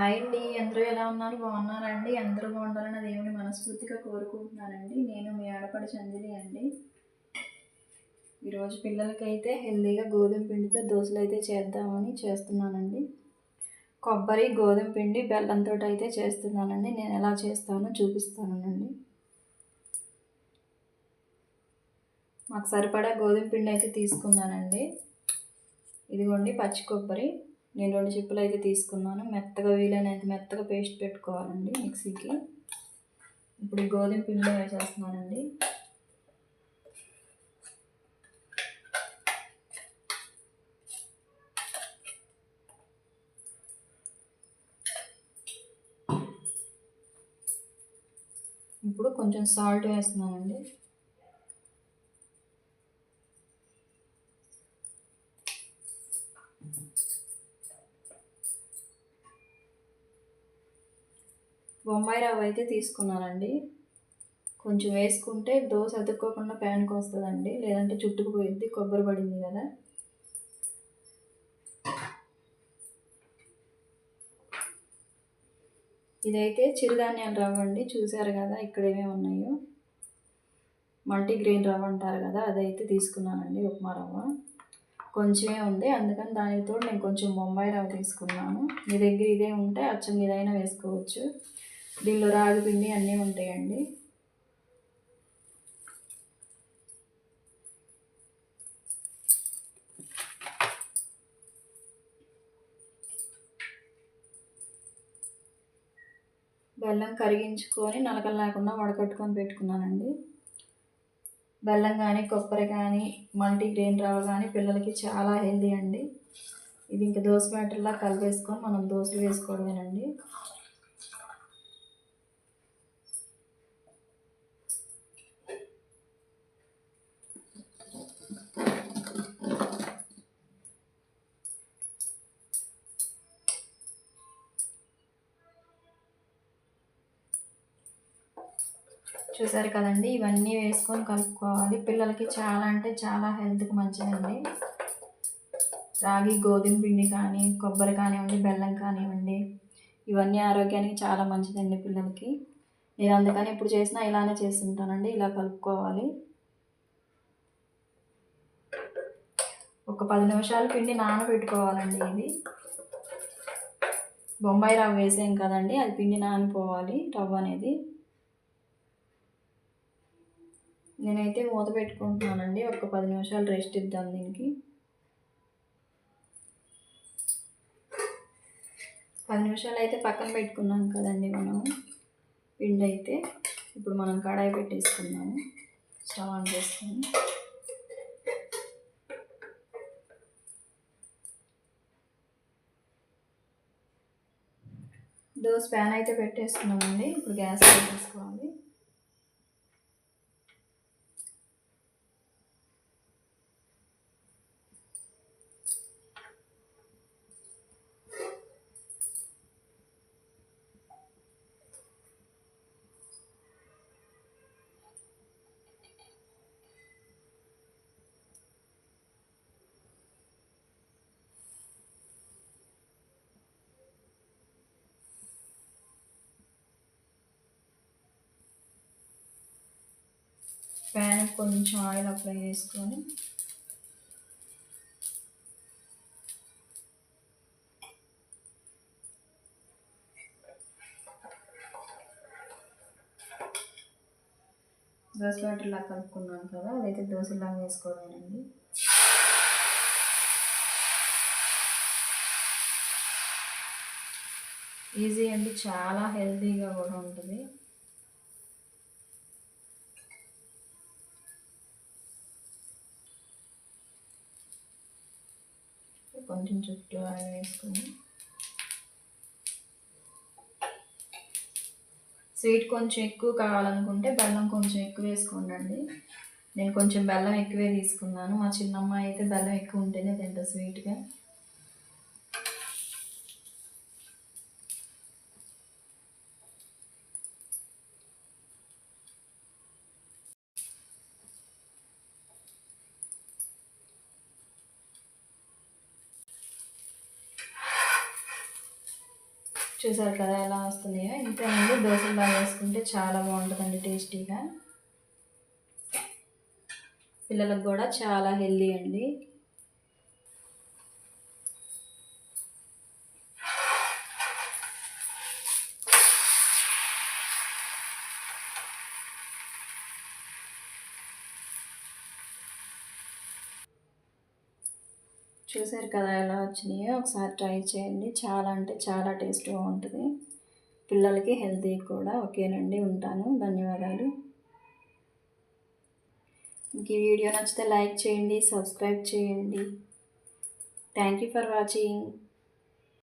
Hi అండి అందరూ ఎలా ఉన్నారు? బాగున్నారా అండి? అందరూ బాగుండాలని దేవుని మనస్ఫూర్తిగా కోరుకుంటున్నానండి. నేను మీ ఆడపడి చందిని అండి. ఈరోజు పిల్లలకైతే హెల్తీగా గోధుమ పిండితో దోశలు అయితే చేద్దామని చేస్తున్నానండి. కొబ్బరి గోధుమ పిండి బెల్లంతో అయితే చేస్తున్నానండి. నేను ఎలా చేస్తానో చూపిస్తానండి. మాకు సరిపడా గోధుమ పిండి అయితే తీసుకున్నానండి. ఇదిగోండి పచ్చి కొబ్బరి. నేను రెండు చిప్పులు అయితే తీసుకున్నాను. మెత్తగా వీలైనంత మెత్తగా పేస్ట్ పెట్టుకోవాలండి మిక్సీకి. ఇప్పుడు గోధుమ పిండి వేసేస్తున్నానండి. ఇప్పుడు కొంచెం సాల్ట్ వేస్తున్నానండి. బొంబాయి రవ్వ అయితే తీసుకున్నానండి. కొంచెం వేసుకుంటే దోశ అతుక్కోకుండా ప్యాన్కి వస్తుందండి. లేదంటే చుట్టుకుపోయిద్ది కొబ్బరి పడింది కదా. ఇదైతే చిరుధాన్యాల రవ్వ అండి. చూసారు కదా ఇక్కడ ఏమేమి ఉన్నాయో. మల్టీగ్రెయిన్ రవ్వ అంటారు కదా అదైతే తీసుకున్నానండి ఉప్మా రవ్వ. కొంచెమే ఉంది అందుకని దానితో నేను కొంచెం బొంబాయి రవ్వ తీసుకున్నాను. మీ దగ్గర ఇదే ఉంటే అచ్చం ఇదైనా వేసుకోవచ్చు. దీనిలో రాగి పిండి అన్నీ ఉంటాయండి. బెల్లం కరిగించుకొని నలకలు లేకుండా వడకట్టుకొని పెట్టుకున్నానండి. బెల్లం కానీ కొబ్బరి కానీ మల్టీగ్రెయిన్ రవ్వ కానీ పిల్లలకి చాలా హెల్దీ అండి. ఇది ఇంకా దోశ మ్యాటర్లా కలిపేసుకొని మనం దోశలు వేసుకోవడమేనండి. చూసారు కదండి ఇవన్నీ వేసుకొని కలుపుకోవాలి. పిల్లలకి చాలా అంటే చాలా హెల్త్కి మంచిదండి. రాగి గోధుమ పిండి కానీ కొబ్బరి కానివ్వండి బెల్లం కానివ్వండి ఇవన్నీ ఆరోగ్యానికి చాలా మంచిదండి పిల్లలకి. నేను అందుకని ఇప్పుడు చేసినా ఇలానే చేస్తుంటానండి ఇలా కలుపుకోవాలి. ఒక పది నిమిషాలు పిండి నానబెట్టుకోవాలండి ఇది. బొంబాయి రవ్వ వేసాం కదండి అది పిండి నానిపోవాలి రవ్వ అనేది. నేనైతే మూత పెట్టుకుంటున్నానండి. ఒక పది నిమిషాలు రెస్ట్ ఇద్దాం దీనికి. పది నిమిషాలు అయితే పక్కన పెట్టుకున్నాం కదండి మనం. పిండి అయితే ఇప్పుడు మనం కడాయి పెట్టేసుకున్నాము స్టవ్ ఆన్ చేసుకుని దోశ ప్యాన్ అయితే పెట్టేసుకున్నామండి. ఇప్పుడు గ్యాస్ పెట్టేసుకోవాలి. ప్యాన్ కొంచెం ఆయిల్ అప్లై చేసుకొని. దోశ బ్యాటర్లా కలుపుకున్నాను కదా అదైతే దోశలాగా వేసుకోవాలండి. ఈజీ అండి చాలా హెల్తీగా కూడా ఉంటుంది. కొంచెం చుట్టూ ఆయిల్ వేసుకొని. స్వీట్ కొంచెం ఎక్కువ కావాలనుకుంటే బెల్లం కొంచెం ఎక్కువ వేసుకోండి నేను కొంచెం బెల్లం ఎక్కువే తీసుకున్నాను. మా చిన్నమ్మాయి అయితే బెల్లం ఎక్కువ ఉంటేనే తింటా స్వీట్గా. చూసారు కదా ఎలా వస్తున్నాయో? ఇంతకుముందు దోశలు బాగా వేసుకుంటే చాలా బాగుంటుందండి టేస్టీగా. పిల్లలకు కూడా చాలా హెల్దీ అండి. చూసారు కదా ఎలా వచ్చినాయో? ఒకసారి ట్రై చేయండి. చాలా అంటే చాలా టేస్ట్గా ఉంటుంది. పిల్లలకి హెల్తీ కూడా. ఓకేనండి ఉంటాను. ధన్యవాదాలు. మీకు ఈ వీడియో నచ్చితే లైక్ చేయండి సబ్స్క్రైబ్ చేయండి. Thank you for watching.